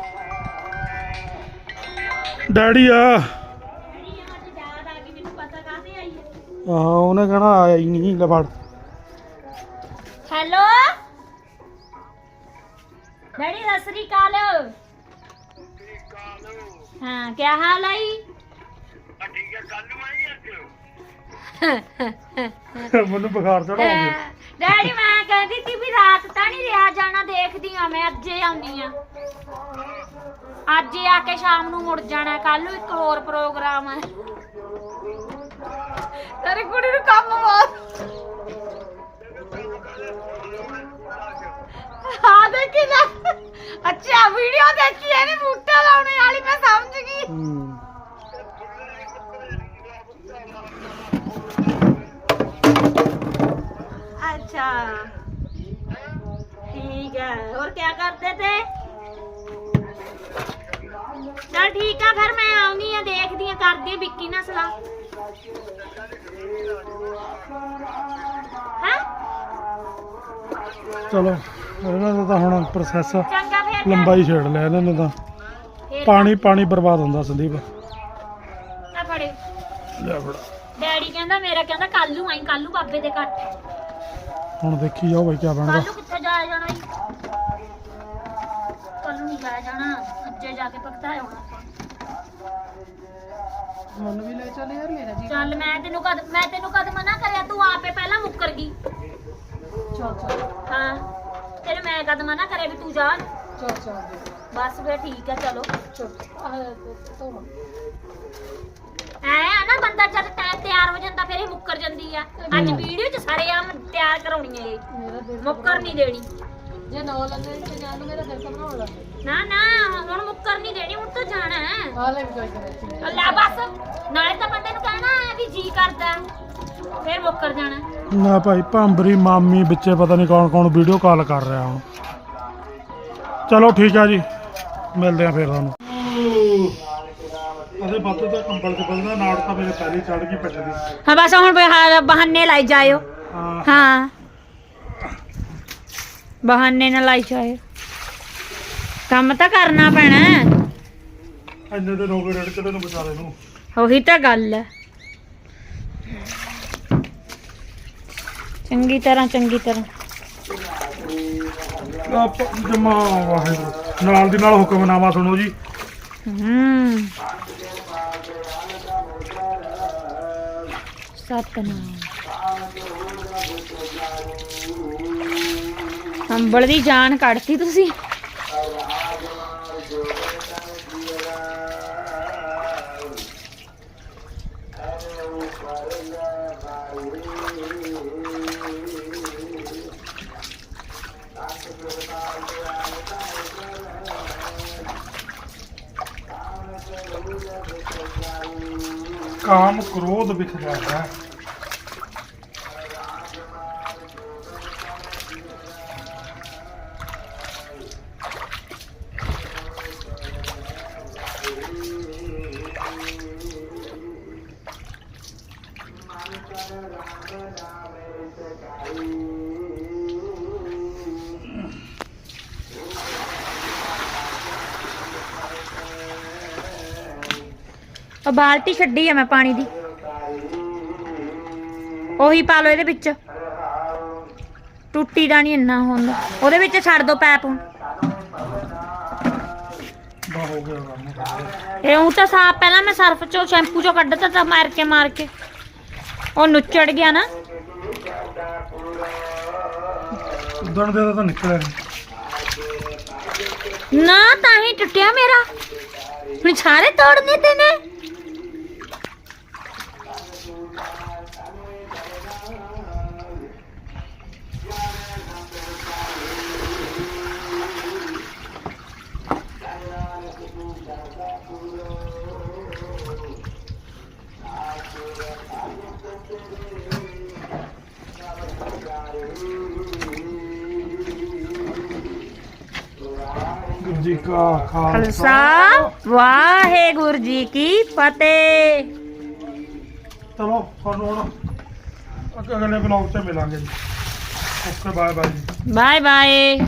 [SPEAKER 1] ਡੈਡੀ ਆ।
[SPEAKER 2] ਆਈ ਹੈ
[SPEAKER 1] ਹਾਂ ਉਹਨੇ ਕਹਣਾ ਆਇਆ ਹੀ ਨਹੀਂ ਲੈ ਫੜ।
[SPEAKER 2] ਹੈਲੋ? ਡੈਡੀ ਸਤਿ ਸ੍ਰੀ ਅਕਾਲ। ਹਾਂ ਕੀ ਹਾਲ ਹੈ ਜੀ?
[SPEAKER 1] ਮੈਨੂੰ ਬੁਖਾਰ ਚੜਾ
[SPEAKER 2] ਡੈਡੀ ਮੈਂ ਕਹਿੰਦੀ ਸੀ ਵੀ ਰਾਤ ਤਾਂ ਨਹੀਂ ਰਿਆ ਜਾਣਾ ਦੇਖਦੀ ਆ ਮੈਂ ਅੱਜੇ ਆਉਣੀ ਆ। ਅੱਜ ਹੀ ਆ ਕੇ ਸ਼ਾਮ ਨੂੰ ਮੁੜ ਜਾਣਾ ਕੱਲ ਨੂੰ ਇੱਕ ਹੋਰ ਪ੍ਰੋਗਰਾਮ ਹੈ ਤੇਰੇ ਕੁੜੀ ਨੂੰ ਕੰਮ ਬਹੁਤ। ਹਾਂ ਦੇਖੀ ਨਾ ਅੱਛਾ ਵੀਡੀਓ ਦੇਖੀ ਹੈ ਨੀ ਬੂਟਾ ਲਾਉਣੇ ਵਾਲੀ, ਮੈਂ ਸਮਝ ਗਈ। ਅੱਛਾ। ਠੀਕ ਹੈ, ਹੋਰ ਕੀ ਕਰਦੇ ਤੇ? ਚਲ ਠੀਕ ਆ ਫਿਰ ਮੈਂ ਆਉਣੀ ਆ ਦੇਖਦੀ ਆ ਕਰਦੀ ਆ ਵਿੱਕੀ ਨਾਲ ਸਲਾਹ।
[SPEAKER 1] ਚਲੋ ਇਹਨਾਂ ਦਾ ਤਾਂ ਹੁਣ ਪ੍ਰੋਸੈਸ ਲੰਬਾਈ ਛੇੜ ਲਿਆ ਇਹਨਾਂ ਨੇ ਤਾਂ। ਪਾਣੀ ਪਾਣੀ ਬਰਬਾਦ ਹੁੰਦਾ ਸੰਦੀਪ।
[SPEAKER 2] ਆ ਫੜੇ।
[SPEAKER 1] ਲੈ ਫੜਾ।
[SPEAKER 2] ਡੈਡੀ ਕਹਿੰਦਾ ਮੇਰਾ ਕਹਿੰਦਾ ਕੱਲ ਨੂੰ ਆਈ ਕੱਲ ਨੂੰ ਬਾਬੇ ਦੇ ਘਰ।
[SPEAKER 1] ਹੁਣ ਦੇਖੀ ਜਾਓ ਬਈ ਕੀ
[SPEAKER 2] ਕੱਲ ਨੂੰ ਕਿੱਥੇ ਜਾਇਆ ਜਾਣਾ ਈ? ਕੱਲ ਨੂੰ ਜਾਇਆ ਜਾਣਾ ਅੱਜੇ ਜਾ ਕੇ ਭਗਤਾ ਆਉਣਾ
[SPEAKER 3] ਮਨ ਵੀ ਲੈ ਚੱਲ ਯਾਰ ਮੇਰਾ ਜੀ
[SPEAKER 2] ਚੱਲ ਮੈਂ ਤੈਨੂੰ ਕਦ ਮੈਂ ਤੈਨੂੰ ਕਦ ਮਨਾ ਕਰਿਆ ਤੂੰ ਆਪੇ ਪਹਿਲਾਂ ਮੁੱਕਰ ਗਈ।
[SPEAKER 3] ਚੱਲ ਚੱਲ।
[SPEAKER 2] ਹਾਂ ਤੇਰੇ ਮੈਂ ਕਦ ਮਨਾ ਕਰਿਆ ਵੀ ਤੂੰ ਜਾ।
[SPEAKER 3] ਚੱਲ ਚੱਲ।
[SPEAKER 2] ਬਸ ਫਿਰ ਠੀਕ ਹੈ ਚਲੋ।
[SPEAKER 3] ਚੱਲ ਆਹ ਤੋਂ
[SPEAKER 2] ਐ ਆ ਨਾ ਬੰਦਾ ਜਦ ਟਾਈਮ ਤਿਆਰ ਹੋ ਜਾਂਦਾ ਫਿਰ ਇਹ ਮੁੱਕਰ ਜਾਂਦੀ ਆ। ਅੱਜ ਵੀਡੀਓ 'ਚ ਸਾਰੇ ਆਮ ਤਿਆਰ ਕਰਾਉਣੀ ਹੈ ਇਹ।
[SPEAKER 3] ਮੇਰਾ ਦਿਲ
[SPEAKER 2] ਮੁੱਕਰ ਨਹੀਂ ਦੇਣੀ।
[SPEAKER 3] ਜੇ ਨੌ ਲੰਨੇ ਤੇ ਜਾਣ ਨੂੰ ਮੇਰਾ ਦਿਲ ਘਬਰਾਉਣ ਲੱਗ
[SPEAKER 2] ਨਾ ਨਾ ਹੁਣ ਮੁੱਕਰ ਨਹੀਂ ਦੇਣੀ ਹੁਣ ਤਾਂ ਜਾਣਾ ਹੈ।
[SPEAKER 3] ਹਾਲੇ ਵੀ ਕੋਈ ਕਰੇ
[SPEAKER 2] ਲੈ ਬਸ ਨਾਲੇ ਤਾਂ ਬੰਦੇ ਨੂੰ ਕਹਿਣਾ ਹੈ ਵੀ ਜੀ ਕਰਦਾ ਹੈ। ਫਿਰ ਮੁੱਕਰ ਜਾਣਾ
[SPEAKER 1] ਨਾ ਭਾਈ ਭਾਂਬਰੀ ਮਾਮੀ ਵਿੱਚੇ ਪਤਾ ਨਹੀਂ ਕੌਣ ਕੌਣ ਵੀਡੀਓ ਕਾਲ ਕਰ ਰਿਹਾ ਹੁਣ। ਚਲੋ ਠੀਕ ਆ ਜੀ ਮਿਲਦੇ ਆ ਫੇਰ ਤੁਹਾਨੂੰ। ਅਰੇ ਬੱਤ ਤਾਂ ਕੰਬਲ ਚ ਬਲਦਾ ਨਾੜ ਤਾਂ ਮੇਰੇ ਪਹਿਲੀ ਚੜ ਗਈ ਪੱਜਦੀ
[SPEAKER 2] ਹਾਂ ਬਸ ਹੁਣ ਬਹਾ- ਬਹਾਨੇ ਲਾਈ ਜਾਇਓ।
[SPEAKER 1] ਹਾਂ।
[SPEAKER 2] ਹਾਂ। ਬਹਾਨੇ ਨਾਲ ਲਾਈ ਜਾਇਓ ਕੰਮ ਤਾਂ ਕਰਨਾ ਪੈਣਾ ਹੈ।
[SPEAKER 1] ਇੰਨੇ ਦਿਨ ਹੋ ਗਏ ਰੜਕਦੇ ਨੂੰ ਵਿਚਾਰੇ ਨੂੰ
[SPEAKER 2] ਉਹੀ ਤਾਂ ਗੱਲ ਹੈ। ਚੰਗੀ ਤਰ੍ਹਾਂ ਚੰਗੀ ਤਰ੍ਹਾਂ।
[SPEAKER 1] ਆਪ ਜਮਾ ਵਾਹਿਗੁਰੂ ਨਾਲ ਦੀ ਨਾਲ ਹੁਕਮਨਾਮਾ ਸੁਣੋ ਜੀ।
[SPEAKER 2] ਹੂੰ। ਸਤਨਾਮ। ਅੰਬਲ ਦੀ ਜਾਨ ਕੱਢਤੀ ਤੁਸੀਂ।
[SPEAKER 1] ਕਾਮ ਕ੍ਰੋਧ ਵਿਖ ਜਾਂਦਾ ਹੈ।
[SPEAKER 2] ਉਹ ਬਾਲਟੀ ਛੱਡੀ ਆ ਮੈਂ ਪਾਣੀ ਦੀ। ਉਹੀ ਪਾ ਲਓ ਇਹਦੇ ਵਿੱਚ। ਟੁੱਟੀ ਦਾ ਨਹੀਂ ਇੰਨਾ ਹੁੰਦਾ ਉਹਦੇ ਵਿੱਚ ਛੱਡ ਦੋ ਪੈਪ ਹੁਣ। ਇਹ ਉਹ ਤਾਂ ਸਾਫ਼ ਪਹਿਲਾਂ ਮੈਂ ਸਰਫ ਚੋਂ ਸ਼ੈਂਪੂ ਚੋਂ ਕੱਢਤਾ ਤਾਂ ਮਾਰ ਕੇ ਮਾਰ ਕੇ। ਉਹ ਨੁੱਚੜ ਗਿਆ ਨਾ।
[SPEAKER 1] ਉਦਣ ਦੇ ਤਾਂ ਨਿਕਲਿਆ ਨੀ।
[SPEAKER 2] ਨਾ ਤਾਂ ਹੀ ਟੁੱਟਿਆ ਮੇਰਾ। ਹੁਣ ਸਾਰੇ ਤੋੜਨੇ ਤੇ ਨੇ
[SPEAKER 1] ਗੁਰੂ ਜੀ ਕਾ
[SPEAKER 2] ਖਾਲਸਾ। ਵਾਹਿਗੁਰੂ ਜੀ ਕੀ ਫਤਿਹ।
[SPEAKER 1] ਚਲੋ ਤੁਹਾਨੂੰ ਹੁਣ ਅਗ- ਅਗਲੇ ਬਲੌਗ 'ਚ ਮਿਲਾਂਗੇ ਜੀ। ਓਕੇ ਬਾਏ ਬਾਏ ਜੀ।
[SPEAKER 2] Bye bye